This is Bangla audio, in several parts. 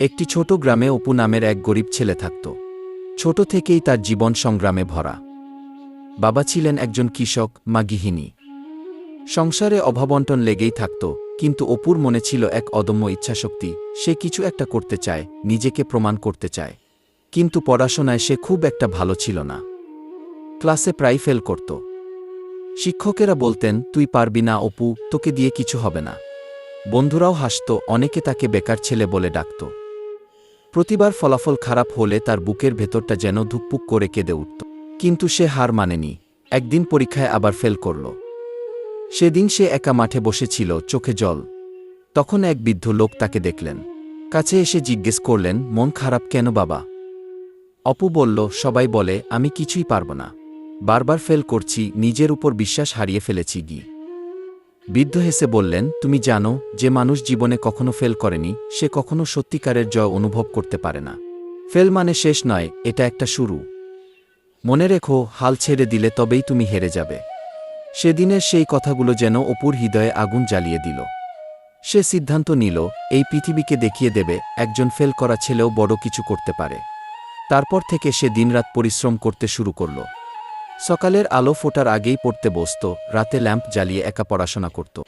একটি ছোট গ্রামে অপু নামের এক গরিব ছেলে থাকত। ছোট থেকেই তার জীবন সংগ্রামে ভরা। বাবা ছিলেন একজন কৃষক, মা গৃহিণী। সংসারে অভাবন্টন লেগেই থাকত, কিন্তু অপুর মনে ছিল এক অদম্য ইচ্ছাশক্তি, সে কিছু একটা করতে চায়, নিজেকে প্রমাণ করতে চায়। কিন্তু পড়াশোনায় সে খুব একটা ভালো ছিল না। ক্লাসে প্রায় ফেল করত। শিক্ষকেরা বলতেন, তুই পারবি না অপু, তোকে দিয়ে কিছু হবে না। বন্ধুরাও হাসত, অনেকে তাকে বেকার ছেলে বলে ডাকত। প্রতিবার ফলাফল খারাপ হলে তার বুকের ভেতরটা যেন ধুকপুক করে কেঁদে উঠত। কিন্তু সে হার মানেনি। একদিন পরীক্ষায় আবার ফেল করল। সেদিন সে একা মাঠে বসেছিল, চোখে জল। তখন এক বৃদ্ধ লোক তাকে দেখলেন। কাছে এসে জিজ্ঞেস করলেন, মন খারাপ কেন বাবা? অপু বলল, সবাই বলে, আমি কিছুই পারব না। বারবার ফেল করছি, নিজের উপর বিশ্বাস হারিয়ে ফেলেছি গি। বৃদ্ধ হেসে বললেন, তুমি জানো, যে মানুষ জীবনে কখনো ফেল করেনি, সে কখনো সত্যিকারের জয় অনুভব করতে পারে না। ফেল মানে শেষ নয়, এটা একটা শুরু। মনে রেখো, হাল ছেড়ে দিলে তবেই তুমি হেরে যাবে। সেদিনের সেই কথাগুলো যেন অপুর হৃদয়ে আগুন জ্বালিয়ে দিল। সে সিদ্ধান্ত নিল, এই পৃথিবীকে দেখিয়ে দেবে, একজন ফেল করা ছেলেও বড় কিছু করতে পারে। তারপর থেকে সে দিনরাত পরিশ্রম করতে শুরু করল। সকালের আলো ফোটার আগেই পড়তে বসত, রাতে ল্যাম্প জ্বালিয়ে একা পড়াশোনা করত।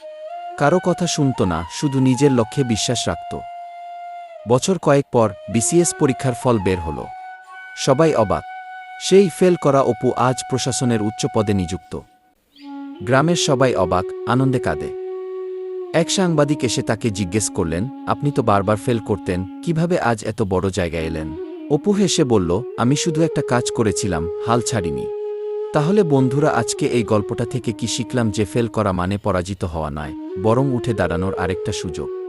কারও কথা শুনত না, শুধু নিজের লক্ষ্যে বিশ্বাস রাখত। বছর কয়েক পর বিসিএস পরীক্ষার ফল বের হল। সবাই অবাক। সেই ফেল করা অপু আজ প্রশাসনের উচ্চ পদে নিযুক্ত। গ্রামের সবাই অবাক, আনন্দে কাঁদে। এক সাংবাদিক এসে তাকে জিজ্ঞেস করলেন, আপনি তো বারবার ফেল করতেন, কীভাবে আজ এত বড় জায়গায় এলেন? অপু হেসে বলল, আমি শুধু একটা কাজ করেছিলাম, হাল ছাড়িনি। তাহলে বন্ধুরা আজকে এই গল্পটা থেকে কি শিখলাম যে ফেল করা মানে পরাজিত হওয়া নয়, বরং উঠে দাঁড়ানোর আরেকটা সুযোগ।